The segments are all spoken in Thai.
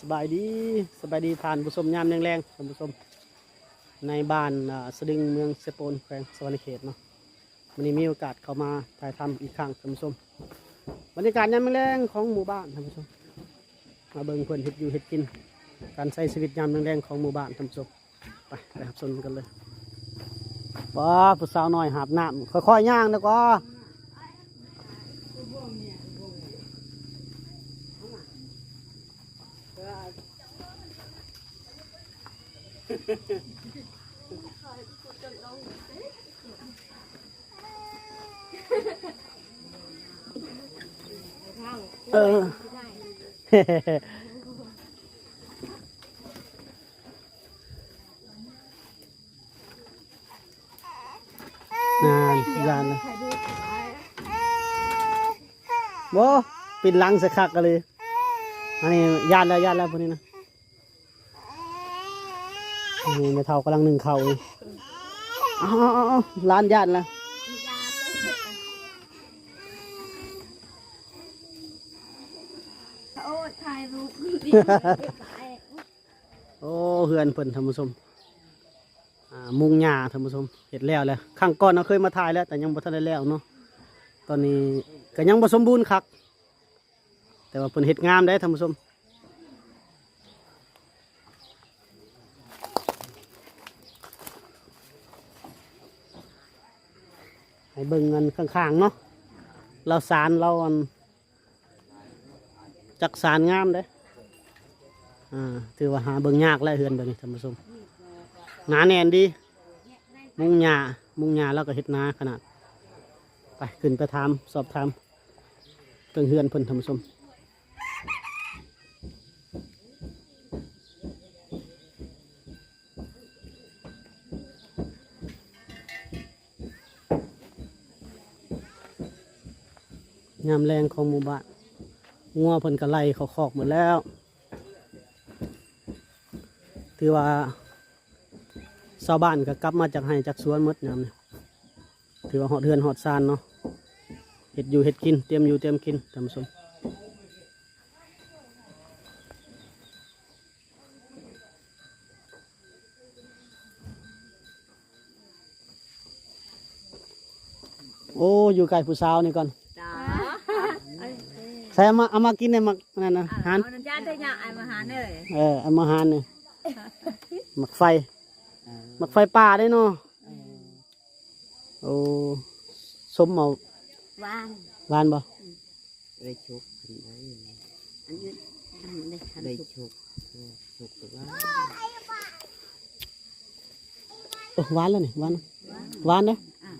สบายดีสบายดีผ่านผู้ชมยามแรงๆท่านผู้ชมในบ้านสะดึงเมืองเซโปนแขวงสวรรณเขตเนาะวันนี้มีโอกาสเข้ามาถ่ายทำอีกครั้งท่านผู้ชมบรรยากาศยามแรงของหมู่บ้านท่านผู้ชมมาเบิ่งเพื่อนเห็ดอยู่เห็ดกิน การใช้ชีวิตยามแรงๆของหมู่บ้านท่านผู้ชมไปไปรับชมกันเลยว้าผู้สาวน้อยหาบน้ำค่อยๆย่างนะก็ เออนานยานเลยโบปิดหลังสักคักกันเลย อันนี้ยานแล้วยานแล้วพวกนี้นะนี่ในเท่ากำลังหนึ่งเข่าอยู่เอ้าวร้านยานแล้วโอ้ถ่ายรูปดีโอ้เฮือนเพิ่นท่านผู้ชมอ่ามุงหญ้าท่านผู้ชมเห็ดแล้วแหละครั้งก่อนเราเคยมาถ่ายแล้ว แต่ยังบ่ทันได้แล้วเนาะตอนนี้ก็ยังบ่สมบูรณ์คักแต่ ว่าเพิ่นเห็ดงามได้ท่านผู้ชมให้เบิ่งเงินข้างๆเนาะเราสารเราอันจักสารงามเด้อ่าถือว่าหาเบิ่งยากแล้วเฮือนแบบนี้ท่านผู้ชมหนาแน่นดี มุงหญ้ามุงหญ้าแล้วก็เฮ็ดนาขนาด ไปขึ้นไปถามสอบถามเรื่องเฮือนเพิ่นท่านผู้ชม ยามแรงของหมู่บ้านงัวเพิ่นก็ไล่เขาคอกหมดแล้ว ถือว่าชาวบ้านก็กลับมาจากให้จากสวนมดยามนี้ถือว่าหอดเฮือนหอดซานเนาะเห็ดอยู่เห็ดกินเตรียมอยู่เตรียมกินท่านผู้ชมโอ้ อยู่ไกลผู้สาวนี่ก่อน ส่เอามาเอามากินในมักนั่นนะหานเอาน้ำจานได้ยังไอ้มาหาเนี่ยเออเอามาหานนี่หมักไฟหมักไฟป่าได้เนาะโอ้สมเอาวางหวานบ่ได้ชุกอันได้อันนี้ทำได้ทันได้สุกชุกเออชุกแต่ว่าเออหวานแล้วนี่หวานนะหวานเด้ออ่า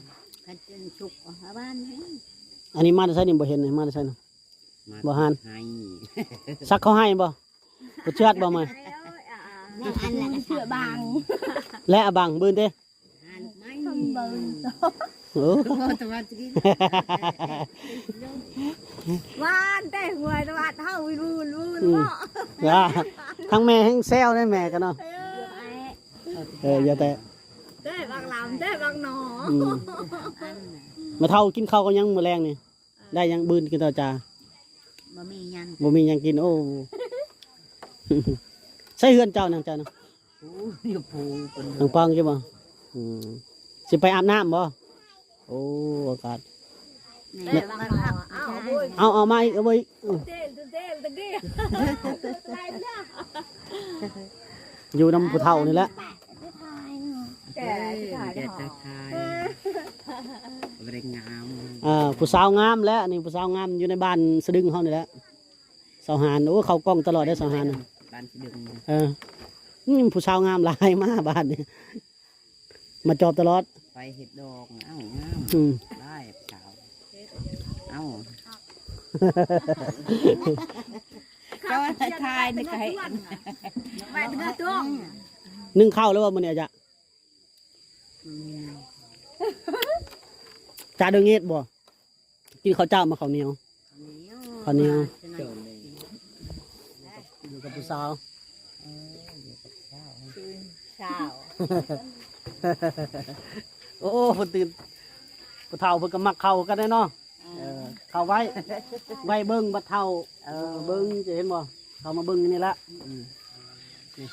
กันจนสุกเอาหาบ้านให้อันนี้มาได้ใช่นี่บ่เห็นนี่มาได้ใช่นี่มา บ่หันให้ซักเขาให้บ่บ่เชือดบ่มานั่นอันนั้นเสือบางและอะบังบืนเด้หันไม่ทำเบิ่งโอ้โอ้แต่ว่าจะกินวานแต่หวยตะวันเท่าวิรูนรูนอืมเนาะว่าทั้งแม่ทั้งแซวได้แม่กันเนาะเอออย่าแต่ได้บางลำได้บางหนออืมมาเท่ากินข้าวก็ยังมื้อแรงนี่ได้ยังบืนกินต่อจา บ่มียันบ่มีหยังกินโอ้ ใช่เฮือนเจ้านั่งเจ้าเนาะปูอยู่ปูเป็นนังปังใช่บ่อืมสิไปอาบน้ำบ่โอ้อากาศได้บางหนออ้าวบุญเอาเอามาอีกเอาไว้อีกอืมเต้นเต้นตะกี้ได้เนี่ยอยู่น้ำผู้เฒ่านี่แหละ แกแกถ่ายแกได้หตาอคายบริงามอ่าผู้สาวงามแหล้วนี่ผู้สาวงามอยู่ในบ้านสะดึงเฮานี่แหละสาวหานโอ้เขากล้องตลอดได้อสาวหานน่ะบ้านสิดึงเออนี่ผู้สาวงามหลายมาบ้านนี่มาจอบตลอด ไปเห็ดดอกเอ้างามอืมได้สาวเอ้าเจ้าอะไรทายนี่ไก่ไปถึงตัวนึ่งข้าวแล้วว่ามื้อนี้อาจะ จ่าเดืองเง็ดบ่กินข้าวเจ้ามาข้าวเหนียวข้าวเหนียวเจ้าเลยอยู่กับผู้สาวเช้าโอ้เพิ่นตื่นผู้เฒ่าเพิ่นก็มักเข้ากันได้เนาะเออเข้าไว้ไว้เบิ่งบัดเฒ่าเออเบิ่งจะเห็นบ่เขามาเบิ่งอยู่นี่ละอืมนี่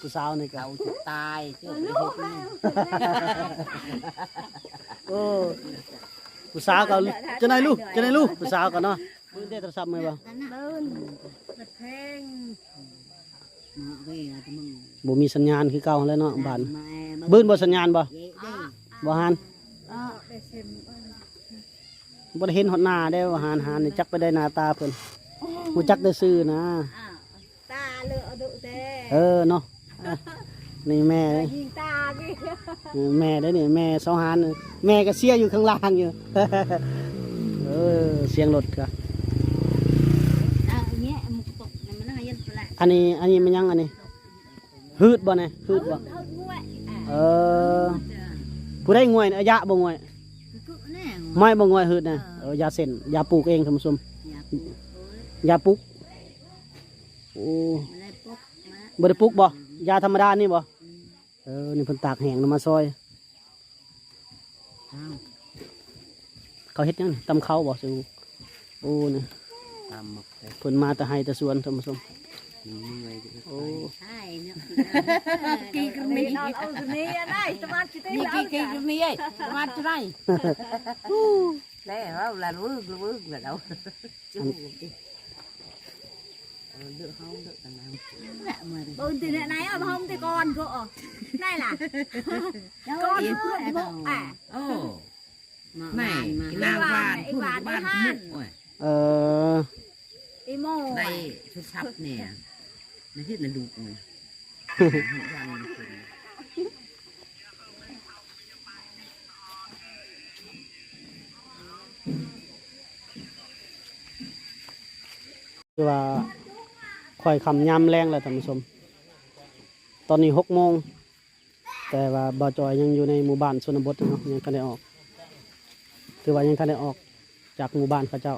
ผู้สาวนี่ก็ เขาจะตายเชื่อไปลูเห็กดแม่นี่โอ้ผู้สาวก็จะได้ลูกจะได้ลูกผู้สาวก็เนาะมือได้โทรศัพท์ไหมบ่เบิ้ลบัดเพลงมึงเว้ยนะที่มึงบ่มีสัญญาณคือเก่าแล้วเนาะบ้านแม่มึงบื้นบ่สัญญาณบ่เย้เด้บ่หันเออได้เซ็มเอิ้นบ่ได้เห็นฮอดหน้าได้บ่หันหันนี่จักไปได้หน้าตาเพิ่นฮู้จักได้ซื่อนะ อ้าวตาเลือดุเต้เออเนาะอะ นี่แม่เด้ยิงตากี่เออแม่ได้นี่แม่เสาหานนี่แม่ก็เสียอยู่ข้างล่างอยู่เออเสียงรถก็เอาอย่างเงี้ยมึงตกเนี่ยมันน่ายันแปลกอันนี้อันนี้มันยังอันนี้ฮืดบ่เนี่ยฮืดบ่เอางวยอะเออผู้ได้งวยน่ะอายะบ่งวยคือแน่ไม่บ่งวยฮืดนะเออยาเส้นยาปลูกเองท่านผู้ชมอย่าปลูกโอ้ยยาปลูกโอ้ไม่ได้ปลูกมาบ่ได้ปลูกบ่ ยาธรรมดานี่บ่เออนี่เพิ่นตากแห้งนำมาซอยอ้าวเขาเฮ็ดหยังนี่ตำข้าวบ่สิโอ้นี่ตามหมกเลยเพิ่นมาแต่ให้แต่สวนท่านผู้ชมมึงเมื่อยจะไปโอ้ใช่เนี่ยกี่กี่กกระระมีมีเอาเอากระมีได้สมาชิกนี่เอากี่กี่กระมีไอ้มาจะไรแล้ว là bước bước là đâu chứ được không được thằng nào บนตีเนี่ยไหนเอา ห้องตีก่อนก็ได้ล่ะก่อนพูดมุกอะ ồ mày nào vàn phun ban mục rồi เอออีโม đây tôi sắp nè nó hết là đục rồi Vàng đục rồi. คือว่าค่อยคำยามแรงแล้วท่านผู้ชม ตอนนี้หกโมง แต่ว่าบอจอยยังอยู่ในหมู่บ้านชนบทเนาะยังทันได้ออกคือว่ายังทันได้ออกจากหมู่บ้านเขาเจ้า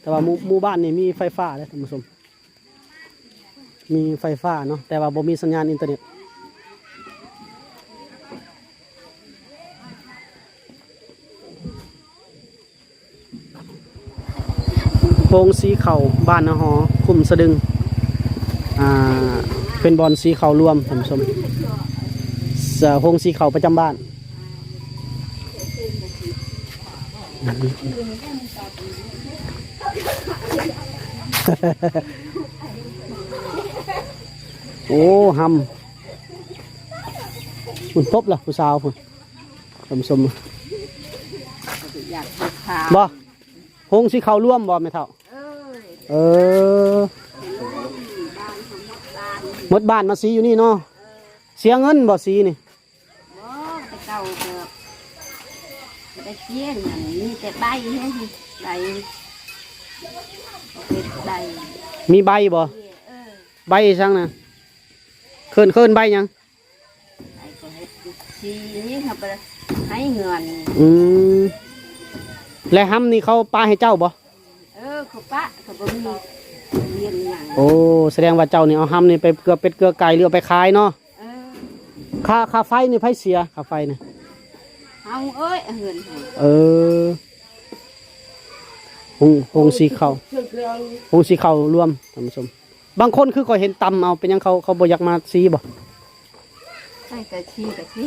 แต่ว่าหมู่หมู่บ้านนี่มีไฟฟ้าเลยท่านผู้ชม มีไฟฟ้าเนาะแต่ว่าบ่มีสัญญาณอินเทอร์เน็ต โพงสีเขาบ้านนาหอคุมสะดึง อ่า เป็นบอลสีเขารวมท่านผู้ชมเสือโพงสีเขาประจำบ้าน โอ้หำคุณตบล่ะผู้สาวคุณท่านผู้ชมอยากกินข้าวบ่โพงสีเขาร่วมบ่แม่เท่า เอ้ยเออหมดบ้านมาสีอยู่นี่เนาะเสียเงินบ่สีนี่บ่แต่เก่าเกิดแต่เชี่ยงอันนี้แต่ใบเฮ้ยใบเป็นใบมีใบบ่เออใบช่างนะเคินเคินใบหยังใบก็เฮ็ดสีนี้เขาไปให้เงินอืมและห้ำนี่เขาปาให้เจ้าบ่เออเขาปะเขาบ่มีเรียนหยังโอ้แสดงว่าเจ้านี่เอาห้ำนี่ไปเกลือเป็ดเกลือไก่หรือเอาไปขายเนาะเออค่าค่าไฟนี่ไผเสียค่าไฟนี่เอาเอ้ยเหินให้เออหงหงสีเขาหงสีเขารวมท่านผู้ชมบางคนคือก็เห็นตำเอาเป็นหยังเขาเขาบ่อยากมาสีบ่ใส่กะชีกะชี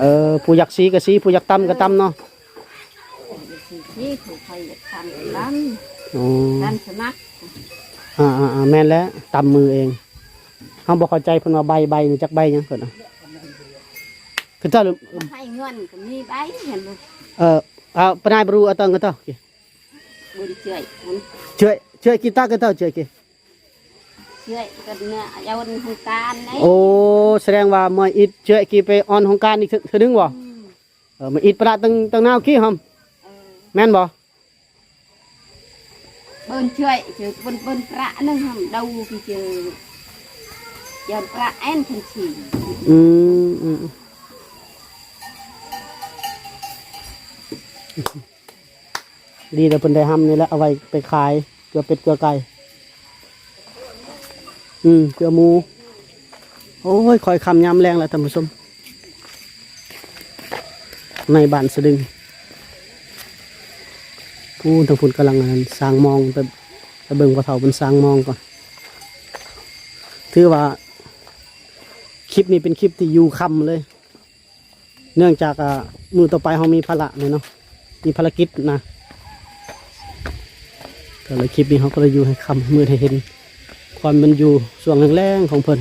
เออผู้อยากสีก็สีผู้อยากตำก็ตำเนาะ กะชีที่ถูกใครอยากทำกัน อ๋อทำสมัครอ่าอ่าอ่าแม่นแล้วตำมือเองเขาบอกเข้าใจเพิ่นว่าใบใบนี่จักใบหยังเกิดนะคือถ้าให้เงินก็มีใบเห็นบ่เออเอาปนายบรูเอาตังกันเถอะบุญเชื่อยบุญช่วยช่วยกีตาร์กันเถอะช่วยกีเชื่อยกันเนี่ยยาวน์ของการไหนโอ้แสดงว่าเมื่ออิดช่วยกีไปออนของการอีกเทื่อนึงบ่เออมาอิดประตังตังนาวขี้หอมเออแม่นบ่ เบิ้นช่วยเจอเบิ้นเบิ้นพระนึงทำเดาพี่เจอยันพระแอนทันทีอืมอืมดีแต่เพิ่นได้ห้ำนี่แหละเอาไว้ไปขายเกลือเป็ดเกลือไก่อืมเกลือหมู โอ้ยคอยคำยำแรงแล้วท่านผู้ชมในบ้านสะดึง พูนทางพุ่นกำลังอันสร้างมองไปไปเบิ่งพอเฒ่าเป็นสร้างมองก่อน ถือว่า คลิปนี้เป็นคลิปที่อยู่คำเลย เนื่องจากอ่ามือต่อไปเรามีภาระเลยเนาะ มีภารกิจนะก็เลยคลิปนี้เขาก็เลยอยู่ให้คำมือให้เห็น ความเป็นอยู่ส่วงแรงๆของเพิ่น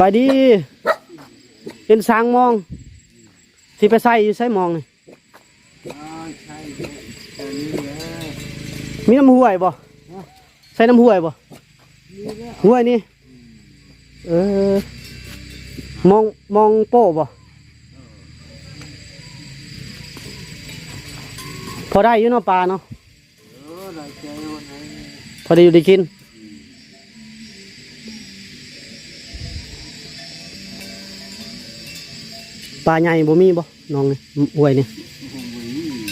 บายดีเห็นสางมองที่ไปใส่อยู่ใส่มองนี่มีน้ำห้วยบ่ใส่น้ำห้วยบ่ห้วยนี่เออมองมองโป้บ่พอได้อยู่เนาะปลาเนาะพอได้อยู่ได้กิน ปลาใหญ่บ่มีบ่น้องนี่หวยนี่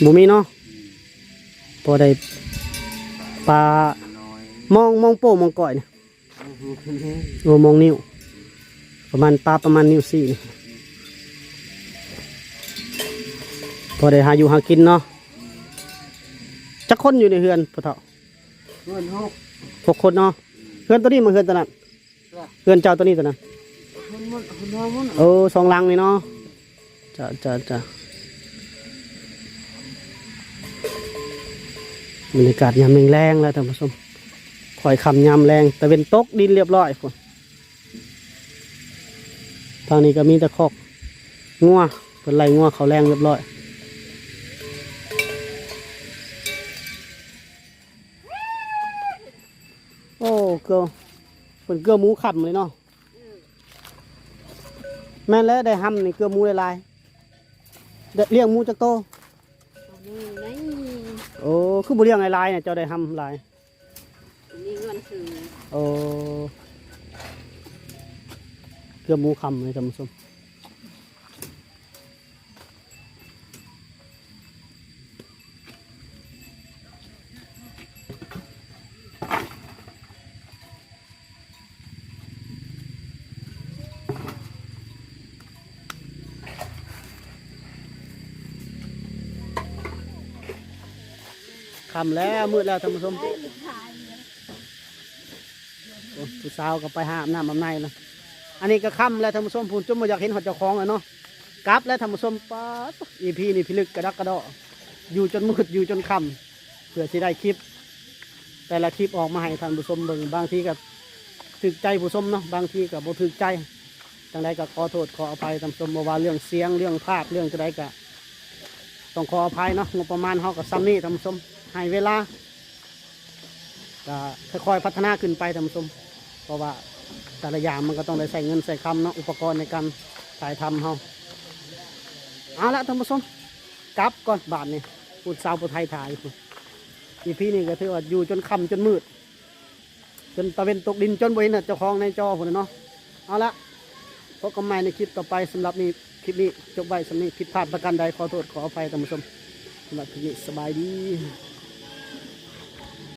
บ่มีเนาะพอได้ปลามองมองโป้มองก่อยนี่โอ้มองนิ้วประมาณปลาประมาณนิ้วสี่นี่พอได้หาอยู่หากินเนาะจักคนอยู่ในเฮือนพ่อเฒ่าเพื่อนหกหกคนเนาะเฮือนตัวนี้มาเฮือนตัวนั้นเฮือนเจ้าตัวนี้ตัวนั้นคนหมดคนน้องมันโอ้สองลังนี่เนาะ จะจะจะบรรยากาศยามแรงแล้วท่านผู้ชมคอยคำยามแรงแต่เป็นตกดินเรียบร้อยฝนทางนี้ก็มีต่คอกงัวเป็นไรงัวเขาแรงเรียบร้อยโอ้เกลือเป็นเกลือหมูขับเลยเนาะแม่แล้วได้ห้ำในเกลือหมูลายๆ ได้เลี้ยงหมูจักโตนี่ไงโอ้คือบุเลี้ยงหลายๆเนี่ยเจ้าได้ห้ำหลายนี่เงินคือโอ้เกลือหมูคำเลยท่านผู้ชม คำแล้วมืดแล้วท่านผู้ชมโอ้ผู้สาวก็ไปหาอาบน้ำอาบในแล้วอันนี้ก็ค่ำแล้วท่านผู้ชมพูนจนมาอยากเห็นหอดเจ้าของเลยเนาะกลับแล้วท่านผู้ชมป๊าอีพีนี่พิลึกกระดักกระดออยู่จนมืดอยู่จนค่ำเพื่อที่ได้คลิป แต่ละคลิปออกมาให้ท่านผู้ชมเบิ่งบางทีก็ถึกใจผู้ชมเนาะบางทีก็บ่ถึกใจจังไรก็ขอโทษขออภัยท่านผู้ชมบ่ว่าเรื่องเสียงเรื่องภาพเรื่องจะไดก็ต้องขออภัยเนาะงบประมาณเฮากับซ้ำนี่ท่านผู้ชม ให้เวลาก็ค่อยๆพัฒนาขึ้นไปท่านผู้ชมเพราะว่าแต่ละอย่างมันก็ต้องได้ใส่เงินใส่คำเนาะอุปกรณ์ในการถ่ายทำเฮาเอาละท่านผู้ชมกลับก่อนบาทนี่พูดสาวผู้ไทยถ่ายอีพีนี่ก็ถือว่าอยู่จนค่ำจนมืด จนตะเวนตกดินจนบริเนเจ้าของในจอพุ่นน่ะเนาะเอาละพบกันใหม่ในคลิปต่อไปสำหรับนี้คลิปนี้จบไว้สำนี้ผิดพลาดประการใดขอโทษขออภัยท่านผู้ชมสำหรับคลิปนี้สบายดี